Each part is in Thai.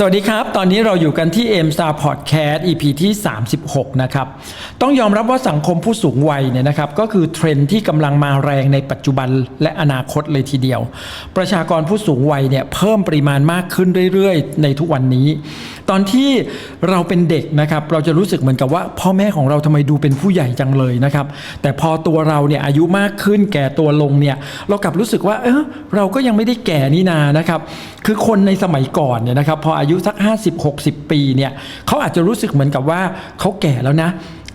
สวัสดีครับ ตอนนี้เราอยู่กันที่ m Star Podcast EP ที่ 36 นะครับ ต้องยอมรับว่าสังคมผู้สูงวัยเนี่ยนะครับ ก็คือเทรนที่กำลังมาแรงในปัจจุบันและอนาคตเลยทีเดียว ประชากรผู้สูงวัยเนี่ยเพิ่มปริมาณมากขึ้นเรื่อยๆ ในทุกวันนี้ ตอนที่เราเป็นเด็กนะครับเราจะรู้สึกเหมือนกับว่า พ่อแม่ของเราทำไมดูเป็นผู้ใหญ่จังเลยนะครับ แต่พอตัวเราเนี่ยอายุมากขึ้นแก่ตัวลงเนี่ยเรากลับรู้สึกว่าเออเราก็ยังไม่ได้แก่นี่นานะครับคือคนในสมัยก่อนเนี่ยนะครับพออายุสัก 50-60 ปีเนี่ยเขาอาจจะรู้สึกเหมือนกับว่าเขาแก่แล้วนะ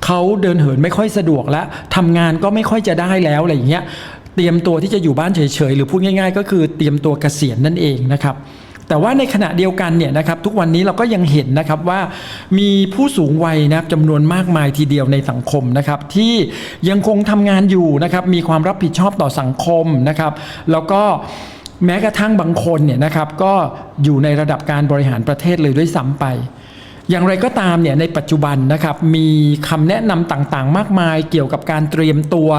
เขาเดินเหินไม่ค่อยสะดวกแล้วทำงานก็ไม่ค่อยจะได้แล้วอะไรอย่างเงี้ยเตรียมตัวที่จะอยู่บ้านเฉยๆ หรือพูดง่าย ๆ ก็คือเตรียมตัวเกษียณนั่นเองนะครับ แต่ว่าในขณะเดียวกันเนี่ยนะครับทุกวันนี้เราก็ยังเห็นนะครับว่ามีผู้สูงวัยนะครับจำนวนมากมายทีเดียวในสังคมนะครับที่ยังคงทำงานอยู่นะครับมีความรับผิดชอบต่อสังคมนะครับ แล้วก็แม้กระทั่งบางคนเนี่ยนะครับก็อยู่ในระดับการบริหารประเทศเลยด้วยซ้ำไปอย่างไรก็ตามเนี่ยในปัจจุบันนะครับมีคำแนะนำต่างๆ มากมายเกี่ยวกับการเตรียมตัว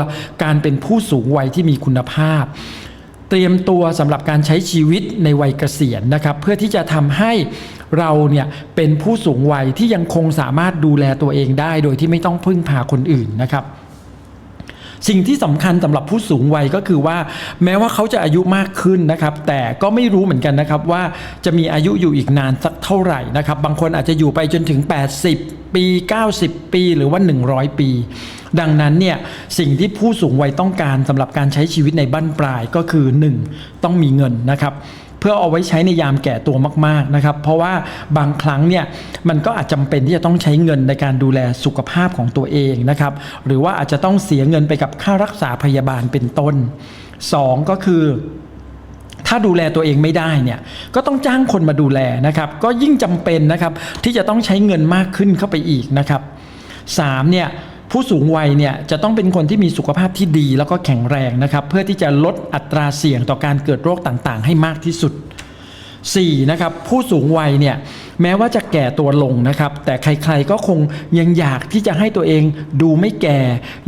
การเป็นผู้สูงวัยที่มีคุณภาพ เตรียมตัวสำหรับการใช้ชีวิตในวัยเกษียณนะครับเพื่อที่จะทำให้เราเนี่ยเป็นผู้สูงวัยที่ยังคงสามารถดูแลตัวเองได้ โดยที่ไม่ต้องพึ่งพาคนอื่นนะครับสิ่งที่สำคัญสำหรับผู้สูงวัยก็คือว่า แม้ว่าเขาจะอายุมากขึ้นนะครับ แต่ก็ไม่รู้เหมือนกันนะครับว่าจะมีอายุอยู่อีกนานสักเท่าไหร่นะครับ บางคนอาจจะอยู่ไปจนถึง 80 ปี 90 ปี หรือว่า 100 ปี ดังนั้นเนี่ยสิ่งที่ผู้สูงวัยต้องการสำหรับการใช้ชีวิตในบ้านปลายก็คือ 1. ต้องมีเงินนะครับเพื่อเอาไว้ใช้ในยามแก่ตัวมากๆนะครับ เพราะว่าบางครั้งเนี่ยมันก็อาจจำเป็นที่จะต้องใช้เงินในการดูแลสุขภาพของตัวเองนะครับ หรือว่าอาจจะต้องเสียเงินไปกับค่ารักษาพยาบาลเป็นต้น 2 ก็คือ ถ้าดูแลตัวเองไม่ได้เนี่ยก็ต้องจ้างคนมาดูแลนะครับ ก็ยิ่งจำเป็นนะครับที่จะต้องใช้เงินมากขึ้นเข้าไปอีกนะครับสามเนี่ย ผู้สูงวัยเนี่ยจะต้องเป็นคนที่มีสุขภาพที่ดีแล้วก็แข็งแรงนะครับเพื่อที่จะลดอัตราเสี่ยงต่อการเกิดโรคต่างๆ ให้มากที่สุด 4. นะครับผู้สูงวัยเนี่ยแม้ว่าจะแก่ตัวลงนะครับ แต่ใครๆก็คงยังอยากที่จะให้ตัวเองดูไม่แก่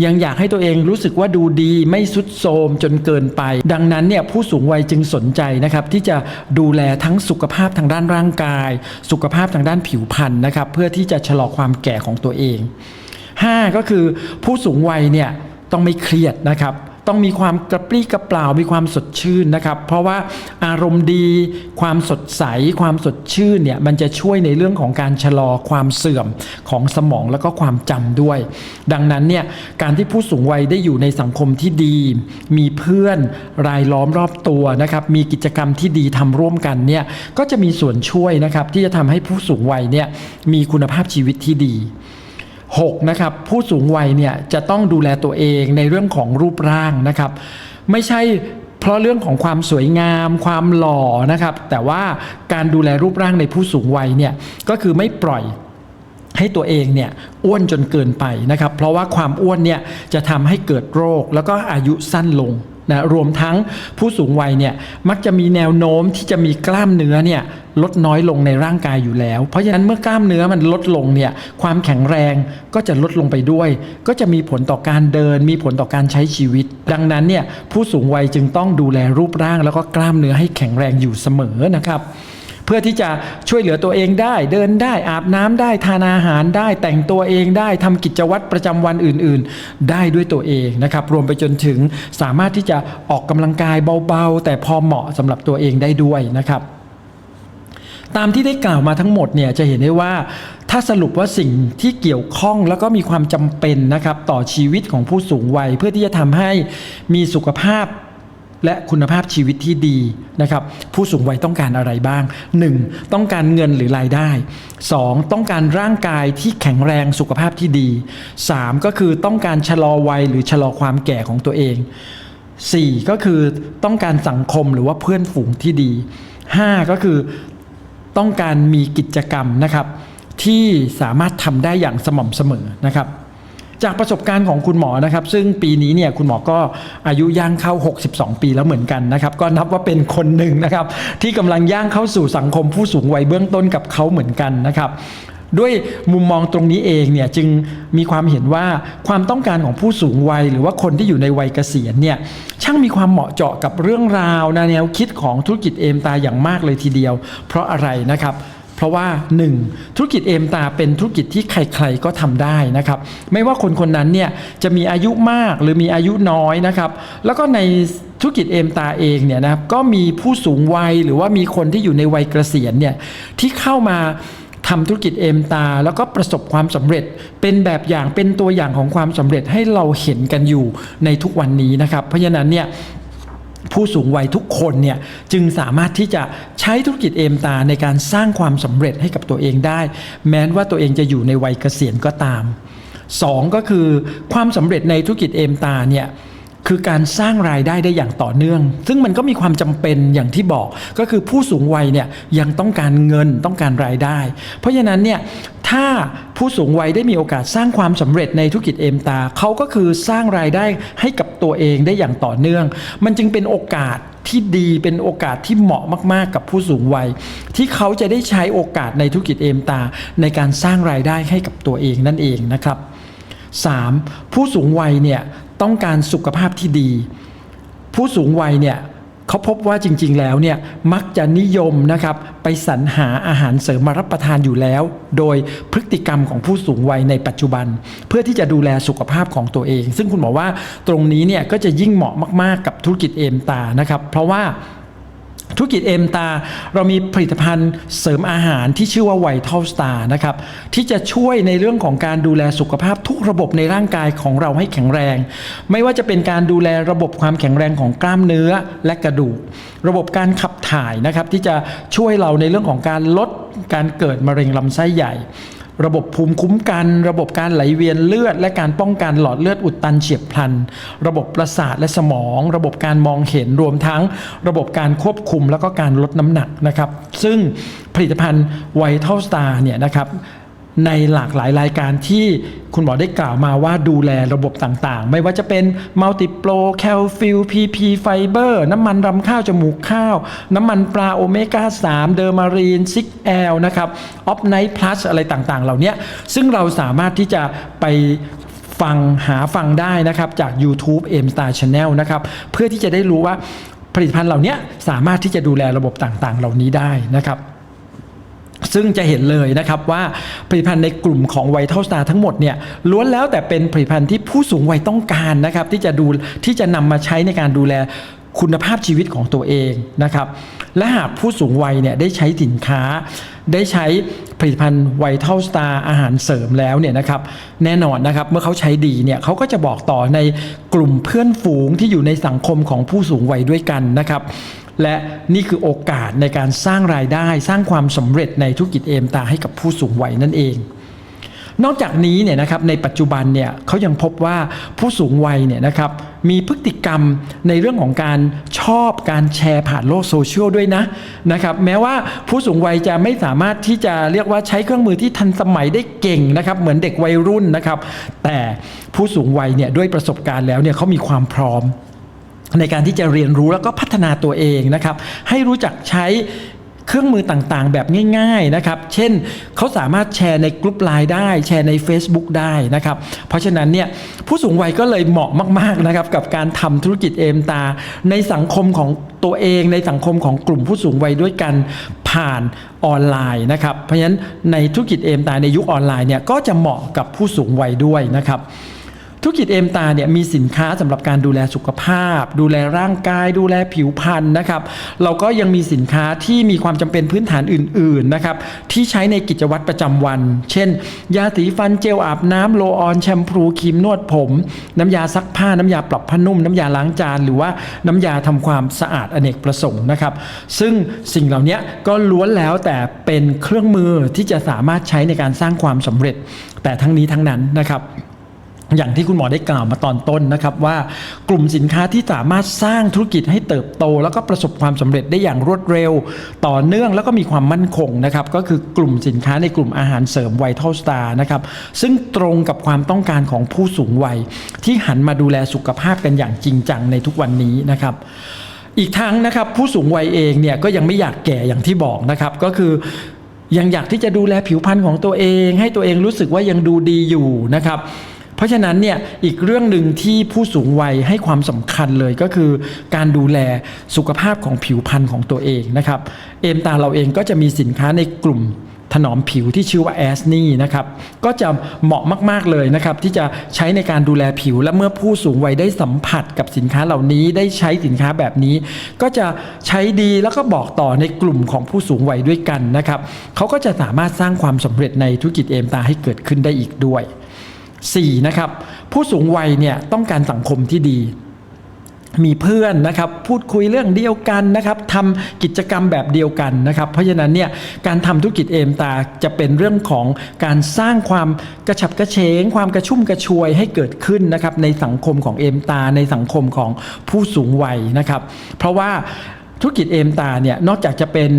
ยังอยากให้ตัวเองรู้สึกว่าดูดีไม่สุดโทมจนเกินไป ดังนั้นเนี่ยผู้สูงวัยจึงสนใจนะครับ ที่จะดูแลทั้งสุขภาพทางด้านร่างกาย สุขภาพทางด้านผิวพรรณนะครับ เพื่อที่จะชะลอความแก่ของตัวเอง 5 ก็คือผู้สูงวัยเนี่ยต้องไม่เครียดนะครับต้องมีความกระปรี้กระเปล่ามีความสดชื่นนะครับ เพราะว่าอารมณ์ดี ความสดใส ความสดชื่นเนี่ยมันจะช่วยในเรื่องของการชะลอความเสื่อมของสมองแล้วก็ความจำด้วย ดังนั้นเนี่ยการที่ผู้สูงวัยได้อยู่ในสังคมที่ดี มีเพื่อนรายล้อมรอบตัวนะครับ มีกิจกรรมที่ดีทำร่วมกันเนี่ยก็จะมีส่วนช่วยนะครับที่จะทำให้ผู้สูงวัยเนี่ยมีคุณภาพชีวิตที่ดี 6นะครับผู้สูงวัยเนี่ยจะต้องดูแลตัวเองในเรื่องของรูปร่างนะครับ ไม่ใช่เพราะเรื่องของความสวยงาม ความหล่อนะครับ แต่ว่าการดูแลรูปร่างในผู้สูงวัยเนี่ยก็คือไม่ปล่อยให้ตัวเองเนี่ยอ้วนจนเกินไปนะครับ เพราะว่าความอ้วนเนี่ยจะทำให้เกิดโรคแล้วก็อายุสั้นลง นะรวมทั้งผู้สูงวัยเนี่ยมักจะมีแนวโน้มที่จะมีกล้ามเนื้อเนี่ยลดน้อยลงในร่างกายอยู่แล้ว เพราะฉะนั้นเมื่อกล้ามเนื้อมันลดลงเนี่ยความแข็งแรงก็จะลดลงไปด้วย ก็จะมีผลต่อการเดิน มีผลต่อการใช้ชีวิต ดังนั้นเนี่ยผู้สูงวัยจึงต้องดูแลรูปร่าง แล้วก็กล้ามเนื้อให้แข็งแรงอยู่เสมอนะครับ เพื่อที่จะช่วยเหลือตัวเองได้ เดินได้อาบน้ำได้ทานอาหารได้แต่งตัวเองได้ทำกิจวัตรประจำวันอื่นๆ ได้ด้วยตัวเองนะครับ รวมไปจนถึงสามารถที่จะออกกำลังกายเบาๆ แต่พอเหมาะสำหรับตัวเองได้ด้วยนะครับ ตามที่ได้กล่าวมาทั้งหมดเนี่ยจะเห็นได้ว่าถ้าสรุปว่าสิ่งที่เกี่ยวข้องแล้วก็มีความจำเป็นนะครับ ต่อชีวิตของผู้สูงวัย เพื่อที่จะทำให้มีสุขภาพ และคุณภาพชีวิตที่ดีนะครับผู้สูงวัยต้องการอะไรบ้าง 1. ต้องการเงินหรือรายได้ 2. ต้องการร่างกายที่แข็งแรงสุขภาพที่ดี 3. ก็คือต้องการชะลอวัยหรือชะลอความแก่ของตัวเอง 4. ก็คือต้องการสังคมหรือว่าเพื่อนฝูงที่ดี 5. ก็คือต้องการมีกิจกรรมนะครับที่สามารถทำได้อย่างสม่ำเสมอนะครับ จากประสบการณ์ของคุณหมอนะครับ ซึ่งปีนี้เนี่ยคุณหมอก็อายุย่างเข้า 62 ปีแล้วเหมือนกันนะครับ ก็นับว่าเป็นคนหนึ่งนะครับ ที่กำลังย่างเข้าสู่สังคมผู้สูงวัยเบื้องต้นกับเขาเหมือนกันนะครับด้วยมุมมองตรงนี้เองเนี่ยจึงมีความเห็นว่าความต้องการของผู้สูงวัย หรือว่าคนที่อยู่ในวัยเกษียณเนี่ยช่างมีความเหมาะเจาะกับเรื่องราวแนวคิดของธุรกิจเอมตาอย่างมากเลยทีเดียว เพราะอะไรนะครับ เพราะว่า 1. ธุรกิจเอมตาเป็นธุรกิจที่ใครๆก็ทำได้นะครับ ไม่ว่าคนคนนั้นเนี่ยจะมีอายุมากหรือมีอายุน้อยนะครับ แล้วก็ในธุรกิจเอมตาเองเนี่ยนะครับก็มีผู้สูงวัยหรือว่ามีคนที่อยู่ในวัยเกษียณเนี่ยที่เข้ามาทำธุรกิจเอมตา แล้วก็ประสบความสำเร็จเป็นแบบอย่างเป็นตัวอย่างของความสำเร็จให้เราเห็นกันอยู่ในทุกวันนี้นะครับ เพราะฉะนั้นเนี่ย ผู้สูงวัยทุกคนเนี่ยจึงสามารถที่จะใช้ธุรกิจเอมตาในการสร้างความสำเร็จให้กับตัวเองได้ แม้นว่าตัวเองจะอยู่ในวัยเกษียณก็ตามสองก็คือความสำเร็จในธุรกิจเอมตาเนี่ย คือการสร้างรายได้ได้อย่างต่อเนื่อง ซึ่งมันก็มีความจำเป็นอย่างที่บอกก็คือผู้สูงวัยเนี่ยยังต้องการเงินต้องการรายได้ เพราะฉะนั้นเนี่ยถ้าผู้สูงวัยได้มีโอกาสสร้างความสำเร็จในธุรกิจเอมตาเขาก็คือสร้างรายได้ให้กับตัวเองได้อย่างต่อเนื่อง มันจึงเป็นโอกาสที่ดีเป็นโอกาสที่เหมาะมาก ๆ กับผู้สูงวัย ที่เขาจะได้ใช้โอกาสในธุรกิจเอมตา ในการสร้างรายได้ให้กับตัวเองนั่นเองนะครับ 3. ผู้สูงวัยเนี่ย ต้องการสุขภาพที่ดี ผู้สูงวัยเนี่ยเขาพบว่าจริงๆแล้วเนี่ยมักจะนิยมนะครับไปสรรหาอาหารเสริมมารับประทานอยู่แล้ว โดยพฤติกรรมของผู้สูงวัยในปัจจุบัน เพื่อที่จะดูแลสุขภาพของตัวเอง ซึ่งคุณบอกว่าตรงนี้เนี่ยก็จะยิ่งเหมาะมากๆกับธุรกิจเอมตานะครับ เพราะว่า ธุรกิจเอมตา เรามีผลิตภัณฑ์เสริมอาหารที่ชื่อว่าไวท์ a ลสตาร์นะครับที่จะช่วยในเรื่องของการดูแลสุขภาพทุกระบบในร่างกายของเราให้แข็งแรง ไม่ว่าจะเป็นการดูแลระบบความแข็งแรงของกล้ามเนื้อและกระดูก ระบบการขับถ่ายนะครับที่จะช่วยเราในเรื่องของการลดการเกิดมะเร็งลำไส้ใหญ่ ระบบภูมิคุ้มกัน ระบบการไหลเวียนเลือด และการป้องกันหลอดเลือดอุดตันเฉียบพลัน ระบบประสาทและสมอง ระบบการมองเห็นรวมทั้ง ระบบการควบคุมแล้วก็การลดน้ำหนักนะครับ ซึ่งผลิตภัณฑ์ไวท์เทลสตาร์เนี่ยนะครับ ในหลากหลายรายการที่คุณหมอได้กล่าวมาว่าดูแลระบบต่างๆ ไม่ว่าจะเป็นมัลติโปรแคลฟิลพีพีไฟเบอร์น้ำมันรำข้าวจมูกข้าว น้ำมันปลาโอเมก้า 3 เดอร์มารีนซิกแอลนะครับออฟไนท์พลัสอะไรต่างๆ เหล่านี้ซึ่งเราสามารถที่จะไปฟังหาฟังได้นะครับ จาก YouTube M Star Channel นะครับ เพื่อที่จะได้รู้ว่าผลิตภัณฑ์เหล่านี้สามารถที่จะดูแลระบบต่างๆ เหล่านี้ได้นะครับ ซึ่งจะเห็นเลยนะครับว่าผลิตภัณฑ์ในกลุ่มของไวท์ a ลสตาร์ทั้งหมดเนี่ยล้วนแล้วแต่เป็นผลิตภัณฑ์ที่ผู้สูงวัยต้องการนะครับที่จะดูที่จะนำมาใช้ในการดูแลคุณภาพชีวิตของตัวเองนะครับและหากผู้สูงวัยเนี่ยได้ใช้สินค้า ได้ใช้ผลิตภัณฑ์ไวท์ a ลสตาร์อาหารเสริมแล้วเนี่ยนะครับแน่นอนนะครับเมื่อเขาใช้ดีเนี่ยเขาก็จะบอกต่อในกลุ่มเพื่อนฝูงที่อยู่ในสังคมของผู้สูงวัยด้วยกันนะครับ และนี่คือโอกาสในการสร้างรายได้ สร้างความสำเร็จในธุรกิจเอมตาให้กับผู้สูงวัยนั่นเอง นอกจากนี้เนี่ยนะครับในปัจจุบันเนี่ยเขายังพบว่าผู้สูงวัยเนี่ยนะครับมีพฤติกรรมในเรื่องของการชอบการแชร์ผ่านโลกโซเชียลด้วยนะนะครับแม้ว่าผู้สูงวัยจะไม่สามารถที่จะเรียกว่าใช้เครื่องมือที่ทันสมัยได้เก่งนะครับเหมือนเด็กวัยรุ่นนะครับแต่ผู้สูงวัยเนี่ยด้วยประสบการณ์แล้วเนี่ยเขามีความพร้อม ในการที่จะเรียนรู้แล้วก็พัฒนาตัวเองนะครับ ให้รู้จักใช้เครื่องมือต่างๆ แบบง่ายๆนะครับ เช่นเขาสามารถแชร์ในกลุ่มไลน์ได้ แชร์ใน Facebook ได้นะครับ เพราะฉะนั้นเนี่ยผู้สูงวัยก็เลยเหมาะมากๆนะครับกับการทำธุรกิจเอมตา ในสังคมของตัวเองในสังคมของกลุ่มผู้สูงวัยด้วยกันผ่านออนไลน์นะครับ เพราะฉะนั้นในธุรกิจเอมตาในยุคออนไลน์เนี่ยก็จะเหมาะกับผู้สูงวัยด้วยนะครับ ธุรกิจเอมตาเนี่ยมีสินค้าสำหรับการดูแลสุขภาพ ดูแลร่างกาย ดูแลผิวพรรณนะครับ เราก็ยังมีสินค้าที่มีความจำเป็นพื้นฐานอื่นๆนะครับที่ใช้ในกิจวัตรประจำวัน เช่น ยาสีฟันเจลอาบน้ำโลออนแชมพูครีมนวดผม น้ำยาซักผ้าน้ำยาปรับผ้านุ่มน้ำยาล้างจาน หรือว่าน้ำยาทำความสะอาดอเนกประสงค์นะครับ ซึ่งสิ่งเหล่านี้ก็ล้วนแล้วแต่เป็นเครื่องมือที่จะสามารถใช้ในการสร้างความสำเร็จ แต่ทั้งนี้ทั้งนั้นนะครับ อย่างที่คุณหมอได้กล่าวมาตอนต้นนะครับว่ากลุ่มสินค้าที่สามารถสร้างธุรกิจให้เติบโต แล้วก็ประสบความสำเร็จได้อย่างรวดเร็ว ต่อเนื่องแล้วก็มีความมั่นคงนะครับก็คือกลุ่มสินค้าในกลุ่มอาหารเสริมไวท์ a ลสตาร์นะครับซึ่งตรงกับความต้องการของผู้สูงวัย ที่หันมาดูแลสุขภาพกันอย่างจริงจังในทุกวันนี้นะครับอีกทั้งนะครับผู้สูงวัยเองเนี่ยก็ยังไม่อยากแก่อย่างที่บอกนะครับก็คือยังอยากที่จะดูแลผิวพรรณของตัวเอง ให้ตัวเองรู้สึกว่ายังดูดีอยู่นะครับ เพราะฉะนั้นเนี่ยอีกเรื่องหนึ่งที่ผู้สูงวัยให้ความสำคัญเลยก็คือการดูแลสุขภาพของผิวพรรณของตัวเองนะครับ เอมตาเราเองก็จะมีสินค้าในกลุ่มถนอมผิวที่ชื่อว่าแอสนี่นะครับ ก็จะเหมาะมาก ๆ เลยนะครับ ที่จะใช้ในการดูแลผิวและเมื่อผู้สูงวัยได้สัมผัสกับสินค้าเหล่านี้ได้ใช้สินค้าแบบนี้ ก็จะใช้ดีแล้วก็บอกต่อในกลุ่มของผู้สูงวัยด้วยกันนะครับเขาก็จะสามารถสร้างความสำเร็จในธุรกิจเอมตาให้เกิดขึ้นได้อีกด้วย 4. นะครับผู้สูงวัยเนี่ยต้องการสังคมที่ดี มีเพื่อนนะครับพูดคุยเรื่องเดียวกันนะครับทำกิจกรรมแบบเดียวกันนะครับ เพราะฉะนั้นเนี่ยการทำธุรกิจเอมตาจะเป็นเรื่องของการสร้างความกระฉับกระเฉง ความกระชุ่มกระชวยให้เกิดขึ้นนะครับในสังคมของเอมตา ในสังคมของผู้สูงวัยนะครับ เพราะว่าธุรกิจเอมตาเนี่ยนอกจากจะเป็น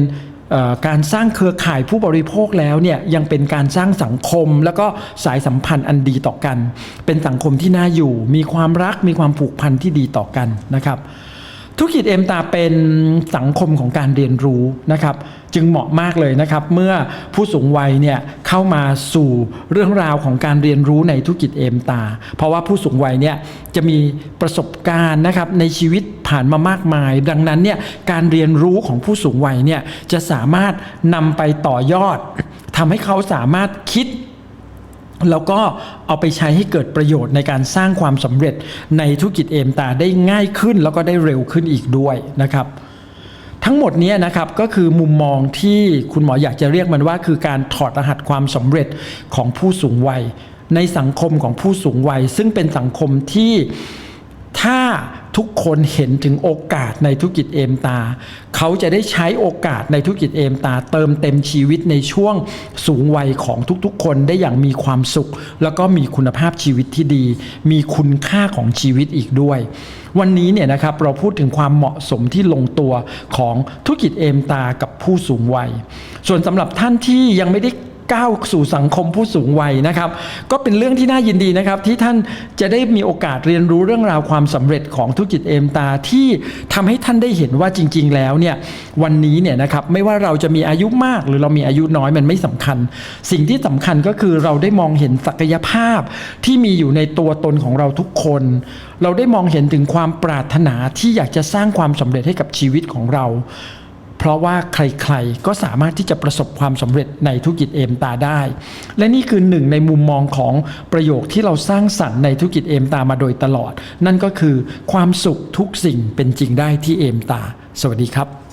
การสร้างเครือข่ายผู้บริโภคแล้วเนี่ยยังเป็นการสร้างสังคม แล้วก็สายสัมพันธ์อันดีต่อกัน เป็นสังคมที่น่าอยู่ มีความรักมีความผูกพันที่ดีต่อกันนะครับ ธุรกิจเอ็มตาเป็นสังคมของการเรียนรู้นะครับ จึงเหมาะมากเลยนะครับ เมื่อผู้สูงวัยเนี่ยเข้ามาสู่เรื่องราวของการเรียนรู้ในธุรกิจเอ็มตา เพราะว่าผู้สูงวัยเนี่ยจะมีประสบการณ์นะครับในชีวิตผ่านมามากมาย ดังนั้นเนี่ยการเรียนรู้ของผู้สูงวัยเนี่ยจะสามารถนำไปต่อยอดทำให้เขาสามารถคิด แล้วก็เอาไปใช้ให้เกิดประโยชน์ในการสร้างความสำเร็จในธุรกิจเอมตาได้ง่ายขึ้นแล้วก็ได้เร็วขึ้นอีกด้วยนะครับ ทั้งหมดนี้นะครับก็คือมุมมองที่คุณหมออยากจะเรียกมันว่า คือการถอดรหัสความสำเร็จของผู้สูงวัย ในสังคมของผู้สูงวัย ซึ่งเป็นสังคมที่ ถ้าทุกคนเห็นถึงโอกาสในธุรกิจเอมตา เขาจะได้ใช้โอกาสในธุรกิจเอมตา เติมเต็มชีวิตในช่วงสูงวัยของทุกๆ คนได้อย่างมีความสุข แล้วก็มีคุณภาพชีวิตที่ดี มีคุณค่าของชีวิตอีกด้วย วันนี้เนี่ยนะครับเราพูดถึงความเหมาะสมที่ลงตัวของธุรกิจเอมตากับผู้สูงวัย ส่วนสำหรับท่านที่ยังไม่ได้ ก้าวสู่สังคมผู้สูงวัยนะครับ ก็เป็นเรื่องที่น่ายินดีนะครับ ที่ท่านจะได้มีโอกาสเรียนรู้เรื่องราวความสำเร็จของธุรกิจเอมตาที่ทำให้ท่านได้เห็นว่าจริง ๆ แล้วเนี่ยวันนี้เนี่ยนะครับไม่ว่าเราจะมีอายุมากหรือเรามีอายุน้อยมันไม่สำคัญ สิ่งที่สำคัญก็คือเราได้มองเห็นศักยภาพที่มีอยู่ในตัวตนของเราทุกคน เราได้มองเห็นถึงความปรารถนาที่อยากจะสร้างความสำเร็จให้กับชีวิตของเรา เพราะว่าใครๆก็สามารถที่จะประสบความสำเร็จในธุรกิจเอมตาได้ และนี่คือหนึ่งในมุมมองของประโยคที่เราสร้างสรรค์ในธุรกิจเอมตามาโดยตลอด นั่นก็คือความสุขทุกสิ่งเป็นจริงได้ที่เอมตา สวัสดีครับ